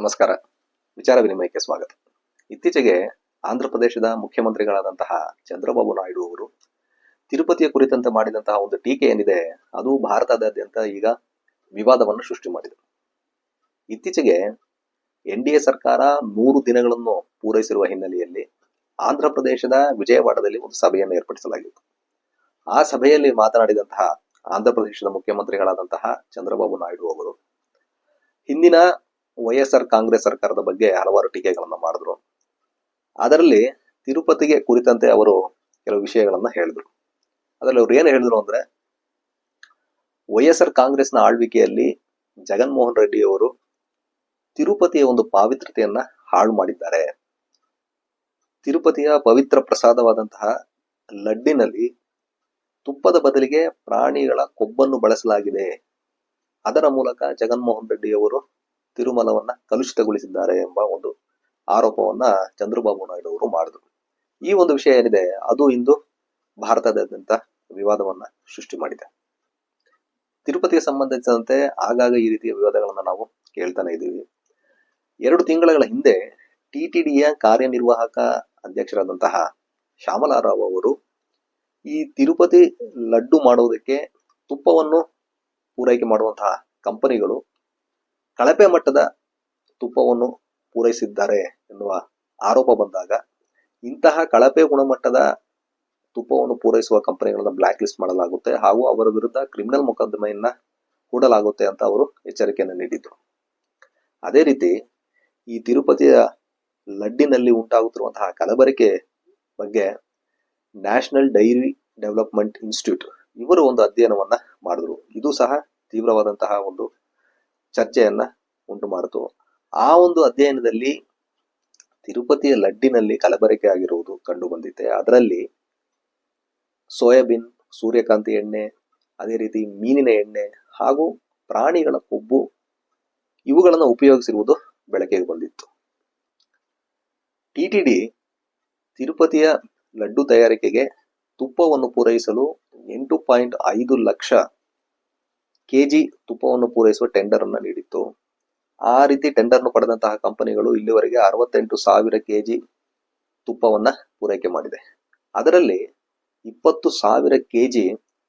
ನಮಸ್ಕಾರ. ವಿಚಾರ ವಿನಿಮಯಕ್ಕೆ ಸ್ವಾಗತ. ಇತ್ತೀಚೆಗೆ ಆಂಧ್ರ ಪ್ರದೇಶದ ಮುಖ್ಯಮಂತ್ರಿಗಳಾದಂತಹ ಚಂದ್ರಬಾಬು ನಾಯ್ಡು ಅವರು ತಿರುಪತಿಯ ಕುರಿತಂತೆ ಮಾಡಿದಂತಹ ಒಂದು ಟೀಕೆ ಏನಿದೆ, ಅದು ಭಾರತದಾದ್ಯಂತ ಈಗ ವಿವಾದವನ್ನು ಸೃಷ್ಟಿ ಮಾಡಿದೆ. ಇತ್ತೀಚೆಗೆ ಎನ್ ಡಿ ಸರ್ಕಾರ ನೂರು ದಿನಗಳನ್ನು ಪೂರೈಸಿರುವ ಹಿನ್ನೆಲೆಯಲ್ಲಿ ಆಂಧ್ರ ಪ್ರದೇಶದ ವಿಜಯವಾಡದಲ್ಲಿ ಒಂದು ಸಭೆಯನ್ನು ಏರ್ಪಡಿಸಲಾಗಿತ್ತು. ಆ ಸಭೆಯಲ್ಲಿ ಮಾತನಾಡಿದಂತಹ ಆಂಧ್ರ ಪ್ರದೇಶದ ಮುಖ್ಯಮಂತ್ರಿಗಳಾದಂತಹ ಚಂದ್ರಬಾಬು ನಾಯ್ಡು ಅವರು, ಹಿಂದಿನ ವೈಎಸ್ಆರ್ ಕಾಂಗ್ರೆಸ್ ಸರ್ಕಾರದ ಬಗ್ಗೆ ಹಲವಾರು ಟೀಕೆಗಳನ್ನು ಮಾಡಿದ್ರು. ಅದರಲ್ಲಿ ತಿರುಪತಿಗೆ ಕುರಿತಂತೆ ಅವರು ಕೆಲವು ವಿಷಯಗಳನ್ನ ಹೇಳಿದ್ರು. ಅದರಲ್ಲಿ ಅವ್ರು ಏನು ಹೇಳಿದ್ರು ಅಂದ್ರೆ ವೈಎಸ್ಆರ್ ಕಾಂಗ್ರೆಸ್ನ ಆಳ್ವಿಕೆಯಲ್ಲಿ ಜಗನ್ಮೋಹನ್ ರೆಡ್ಡಿ ಅವರು ತಿರುಪತಿಯ ಒಂದು ಪಾವಿತ್ರತೆಯನ್ನ ಹಾಳು ಮಾಡಿದ್ದಾರೆ. ತಿರುಪತಿಯ ಪವಿತ್ರ ಪ್ರಸಾದವಾದಂತಹ ಲಡ್ಡಿನಲ್ಲಿ ತುಪ್ಪದ ಬದಲಿಗೆ ಪ್ರಾಣಿಗಳ ಕೊಬ್ಬನ್ನು ಬಳಸಲಾಗಿದೆ. ಅದರ ಮೂಲಕ ಜಗನ್ಮೋಹನ್ ರೆಡ್ಡಿ ಅವರು ತಿರುಮಲವನ್ನ ಕಲುಷಿತಗೊಳಿಸಿದ್ದಾರೆ ಎಂಬ ಒಂದು ಆರೋಪವನ್ನ ಚಂದ್ರಬಾಬು ನಾಯ್ಡು ಅವರು ಮಾಡಿದ್ರು. ಈ ಒಂದು ವಿಷಯ ಏನಿದೆ, ಅದು ಇಂದು ಭಾರತದಾದ್ಯಂತ ವಿವಾದವನ್ನ ಸೃಷ್ಟಿ ಮಾಡಿದೆ. ತಿರುಪತಿಗೆ ಸಂಬಂಧಿಸಿದಂತೆ ಆಗಾಗ ಈ ರೀತಿಯ ವಿವಾದಗಳನ್ನ ನಾವು ಕೇಳ್ತಾನೆ ಇದ್ದೀವಿ. ಎರಡು ತಿಂಗಳ ಹಿಂದೆ ಟಿಟಿಡಿಯ ಕಾರ್ಯನಿರ್ವಾಹಕ ಅಧ್ಯಕ್ಷರಾದಂತಹ ಶ್ಯಾಮಲಾರಾವ್ ಅವರು ಈ ತಿರುಪತಿ ಲಡ್ಡು ಮಾಡುವುದಕ್ಕೆ ತುಪ್ಪವನ್ನು ಪೂರೈಕೆ ಮಾಡುವಂತಹ ಕಂಪನಿಗಳು ಕಳಪೆ ಮಟ್ಟದ ತುಪ್ಪವನ್ನು ಪೂರೈಸಿದ್ದಾರೆ ಎನ್ನುವ ಆರೋಪ ಬಂದಾಗ ಇಂತಹ ಕಳಪೆ ಗುಣಮಟ್ಟದ ತುಪ್ಪವನ್ನು ಪೂರೈಸುವ ಕಂಪನಿಗಳನ್ನು ಬ್ಲಾಕ್ ಲಿಸ್ಟ್ ಮಾಡಲಾಗುತ್ತೆ ಹಾಗೂ ಅವರ ವಿರುದ್ಧ ಕ್ರಿಮಿನಲ್ ಮೊಕದ್ದಮೆಯನ್ನ ಹೂಡಲಾಗುತ್ತೆ ಅಂತ ಅವರು ಎಚ್ಚರಿಕೆಯನ್ನು ನೀಡಿದ್ರು. ಅದೇ ರೀತಿ ಈ ತಿರುಪತಿಯ ಲಡ್ಡಿನಲ್ಲಿ ಉಂಟಾಗುತ್ತಿರುವಂತಹ ಕಲಬೆರಕೆ ಬಗ್ಗೆ ನ್ಯಾಷನಲ್ ಡೈರಿ ಡೆವಲಪ್ಮೆಂಟ್ ಇನ್ಸ್ಟಿಟ್ಯೂಟ್ ಇವರು ಒಂದು ಅಧ್ಯಯನವನ್ನ ಮಾಡಿದ್ರು. ಇದು ಸಹ ತೀವ್ರವಾದಂತಹ ಒಂದು ಚರ್ಚೆಯನ್ನ ಉಂಟು ಮಾಡಿತು ಆ ಒಂದು ಅಧ್ಯಯನದಲ್ಲಿ ತಿರುಪತಿಯ ಲಡ್ಡಿನಲ್ಲಿ ಕಲಬೆರಕೆ ಆಗಿರುವುದು ಕಂಡು ಬಂದಿದೆ. ಅದರಲ್ಲಿ ಸೋಯಾಬೀನ್, ಸೂರ್ಯಕಾಂತಿ ಎಣ್ಣೆ, ಅದೇ ರೀತಿ ಮೀನಿನ ಎಣ್ಣೆ ಹಾಗೂ ಪ್ರಾಣಿಗಳ ಕೊಬ್ಬು ಇವುಗಳನ್ನು ಉಪಯೋಗಿಸಿರುವುದು ಬೆಳಕಿಗೆ ಬಂದಿತ್ತು. ಟಿಟಿಡಿ ತಿರುಪತಿಯ ಲಡ್ಡು ತಯಾರಿಕೆಗೆ ತುಪ್ಪವನ್ನು ಪೂರೈಸಲು ಎಂಟು ಪಾಯಿಂಟ್ ಐದು ಲಕ್ಷ ಕೆಜಿ ತುಪ್ಪವನ್ನು ಪೂರೈಸುವ ಟೆಂಡರ್ ಅನ್ನು ನೀಡಿತ್ತು. ಆ ರೀತಿ ಟೆಂಡರ್ ಪಡೆದಂತಹ ಕಂಪನಿಗಳು ಇಲ್ಲಿವರೆಗೆ ಅರವತ್ತೆಂಟು ಸಾವಿರ ಕೆಜಿ ತುಪ್ಪವನ್ನ ಪೂರೈಕೆ ಮಾಡಿದೆ. ಅದರಲ್ಲಿ ಇಪ್ಪತ್ತು ಸಾವಿರ ಕೆಜಿ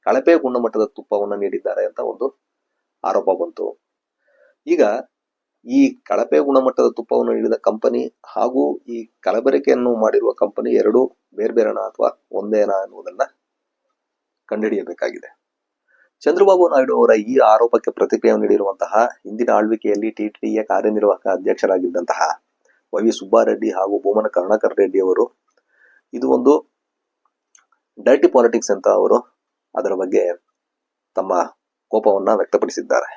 ಕಳಪೆ ಗುಣಮಟ್ಟದ ತುಪ್ಪವನ್ನು ನೀಡಿದ್ದಾರೆ ಅಂತ ಒಂದು ಆರೋಪ ಬಂತು. ಈಗ ಈ ಕಳಪೆ ಗುಣಮಟ್ಟದ ತುಪ್ಪವನ್ನು ನೀಡಿದ ಕಂಪನಿ ಹಾಗೂ ಈ ಕಲಬೆರಕೆಯನ್ನು ಮಾಡಿರುವ ಕಂಪನಿ ಎರಡು ಬೇರೆ ಬೇರೆನಾ ಅಥವಾ ಒಂದೇನಾ ಅನ್ನುವುದನ್ನ ಕಂಡುಹಿಡಿಯಬೇಕಾಗಿದೆ. ಚಂದ್ರಬಾಬು ನಾಯ್ಡು ಅವರ ಈ ಆರೋಪಕ್ಕೆ ಪ್ರತಿಕ್ರಿಯೆ ನೀಡಿರುವಂತಹ ಹಿಂದಿನ ಆಳ್ವಿಕೆಯಲ್ಲಿ ಟಿಟಿಡಿಯ ಕಾರ್ಯನಿರ್ವಾಹಕ ಅಧ್ಯಕ್ಷರಾಗಿದ್ದಂತಹ ವೈ ವಿ ಸುಬ್ಬಾರೆಡ್ಡಿ ಹಾಗೂ ಭೂಮನ ಕರುಣಾಕರ್ ರೆಡ್ಡಿ ಅವರು, ಇದು ಒಂದು ಡರ್ಟಿ ಪಾಲಿಟಿಕ್ಸ್ ಅಂತ ಅವರು ಅದರ ಬಗ್ಗೆ ತಮ್ಮ ಕೋಪವನ್ನ ವ್ಯಕ್ತಪಡಿಸಿದ್ದಾರೆ.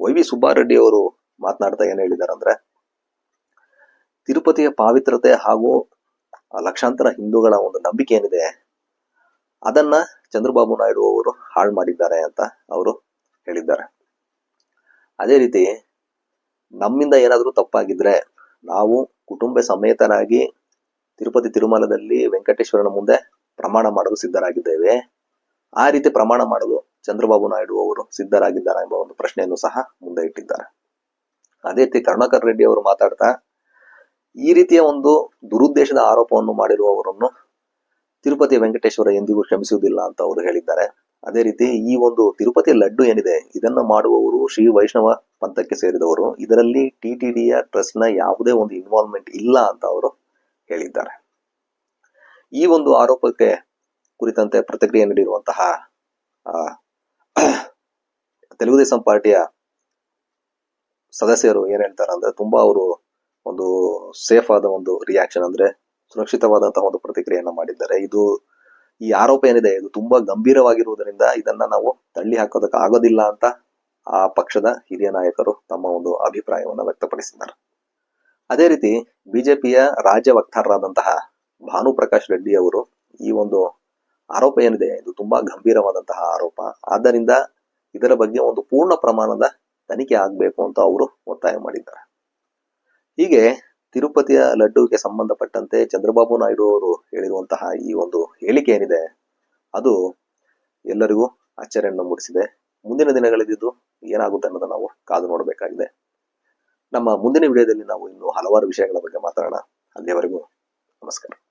ವೈ ವಿ ಸುಬ್ಬಾರೆಡ್ಡಿ ಅವರು ಮಾತನಾಡ್ತಾ ಏನ್ ಹೇಳಿದ್ದಾರೆ ಅಂದ್ರೆ, ತಿರುಪತಿಯ ಪಾವಿತ್ರತೆ ಹಾಗೂ ಲಕ್ಷಾಂತರ ಹಿಂದೂಗಳ ಒಂದು ನಂಬಿಕೆ ಏನಿದೆ, ಅದನ್ನ ಚಂದ್ರಬಾಬು ನಾಯ್ಡು ಅವರು ಹಾಳು ಮಾಡಿದ್ದಾರೆ ಅಂತ ಅವರು ಹೇಳಿದ್ದಾರೆ. ಅದೇ ರೀತಿ ನಮ್ಮಿಂದ ಏನಾದರೂ ತಪ್ಪಾಗಿದ್ರೆ ನಾವು ಕುಟುಂಬ ಸಮೇತರಾಗಿ ತಿರುಪತಿ ತಿರುಮಲದಲ್ಲಿ ವೆಂಕಟೇಶ್ವರನ ಮುಂದೆ ಪ್ರಮಾಣ ಮಾಡಲು ಸಿದ್ಧರಾಗಿದ್ದೇವೆ. ಆ ರೀತಿ ಪ್ರಮಾಣ ಮಾಡಲು ಚಂದ್ರಬಾಬು ನಾಯ್ಡು ಅವರು ಸಿದ್ಧರಾಗಿದ್ದಾರೆ ಎಂಬ ಒಂದು ಪ್ರಶ್ನೆಯನ್ನು ಸಹ ಮುಂದೆ ಇಟ್ಟಿದ್ದಾರೆ. ಅದೇ ರೀತಿ ಕರುಣಾಕರ್ ರೆಡ್ಡಿ ಅವರು ಮಾತಾಡ್ತಾ, ಈ ರೀತಿಯ ಒಂದು ದುರುದ್ದೇಶದ ಆರೋಪವನ್ನು ಮಾಡಿರುವವರನ್ನು ತಿರುಪತಿ ವೆಂಕಟೇಶ್ವರ ಎಂದಿಗೂ ಕ್ಷಮಿಸುವುದಿಲ್ಲ ಅಂತ ಅವರು ಹೇಳಿದ್ದಾರೆ. ಅದೇ ರೀತಿ ಈ ಒಂದು ತಿರುಪತಿ ಲಡ್ಡು ಏನಿದೆ, ಇದನ್ನ ಮಾಡುವವರು ಶ್ರೀ ವೈಷ್ಣವ ಪಂಥಕ್ಕೆ ಸೇರಿದವರು. ಇದರಲ್ಲಿ ಟಿಟಿಡಿಯ ಟ್ರಸ್ಟ್ನ ಯಾವುದೇ ಒಂದು ಇನ್ವಾಲ್ವ್ಮೆಂಟ್ ಇಲ್ಲ ಅಂತ ಅವರು ಹೇಳಿದ್ದಾರೆ. ಈ ಒಂದು ಆರೋಪಕ್ಕೆ ಕುರಿತಂತೆ ಪ್ರತಿಕ್ರಿಯೆ ನೀಡಿರುವಂತಹ ತೆಲುಗು ತೆಲುಗುದೇಶಂ ಪಾರ್ಟಿಯ ಸದಸ್ಯರು ಏನ್ ಹೇಳ್ತಾರೆ ಅಂದ್ರೆ ತುಂಬಾ ಅವರು ಒಂದು ಸೇಫ್ ಆದ ಒಂದು ರಿಯಾಕ್ಷನ್ ಅಂದ್ರೆ ಸುರಕ್ಷಿತವಾದಂತಹ ಒಂದು ಪ್ರತಿಕ್ರಿಯೆಯನ್ನ ಮಾಡಿದ್ದಾರೆ. ಇದು ಈ ಆರೋಪ ಏನಿದೆ, ಇದು ತುಂಬಾ ಗಂಭೀರವಾಗಿರುವುದರಿಂದ ಇದನ್ನ ನಾವು ತಳ್ಳಿ ಹಾಕೋದಕ್ಕೆ ಆಗೋದಿಲ್ಲ ಅಂತ ಆ ಪಕ್ಷದ ಹಿರಿಯ ನಾಯಕರು ತಮ್ಮ ಒಂದು ಅಭಿಪ್ರಾಯವನ್ನ ವ್ಯಕ್ತಪಡಿಸಿದ್ದಾರೆ. ಅದೇ ರೀತಿ ಬಿಜೆಪಿಯ ರಾಜ್ಯ ವಕ್ತಾರರಾದಂತಹ ಭಾನುಪ್ರಕಾಶ್ ರೆಡ್ಡಿ ಅವರು ಈ ಒಂದು ಆರೋಪ ಏನಿದೆ, ಇದು ತುಂಬಾ ಗಂಭೀರವಾದಂತಹ ಆರೋಪ. ಆದ್ದರಿಂದ ಇದರ ಬಗ್ಗೆ ಒಂದು ಪೂರ್ಣ ಪ್ರಮಾಣದ ತನಿಖೆ ಆಗಬೇಕು ಅಂತ ಅವರು ಒತ್ತಾಯ ಮಾಡಿದ್ದಾರೆ. ಹೀಗೆ ತಿರುಪತಿಯ ಲಡ್ಡುಗೆ ಸಂಬಂಧಪಟ್ಟಂತೆ ಚಂದ್ರಬಾಬು ನಾಯ್ಡು ಅವರು ಹೇಳಿರುವಂತಹ ಈ ಒಂದು ಹೇಳಿಕೆ ಏನಿದೆ, ಅದು ಎಲ್ಲರಿಗೂ ಆಶ್ಚರ್ಯವನ್ನು ಮೂಡಿಸಿದೆ. ಮುಂದಿನ ದಿನಗಳಿದ್ದು ಏನಾಗುತ್ತೆ ಅನ್ನೋದನ್ನ ನಾವು ಕಾದು ನೋಡಬೇಕಾಗಿದೆ. ನಮ್ಮ ಮುಂದಿನ ವಿಡಿಯೋದಲ್ಲಿ ನಾವು ಇನ್ನು ಹಲವಾರು ವಿಷಯಗಳ ಬಗ್ಗೆ ಮಾತಾಡೋಣ. ಅಲ್ಲಿಯವರೆಗೂ ನಮಸ್ಕಾರ.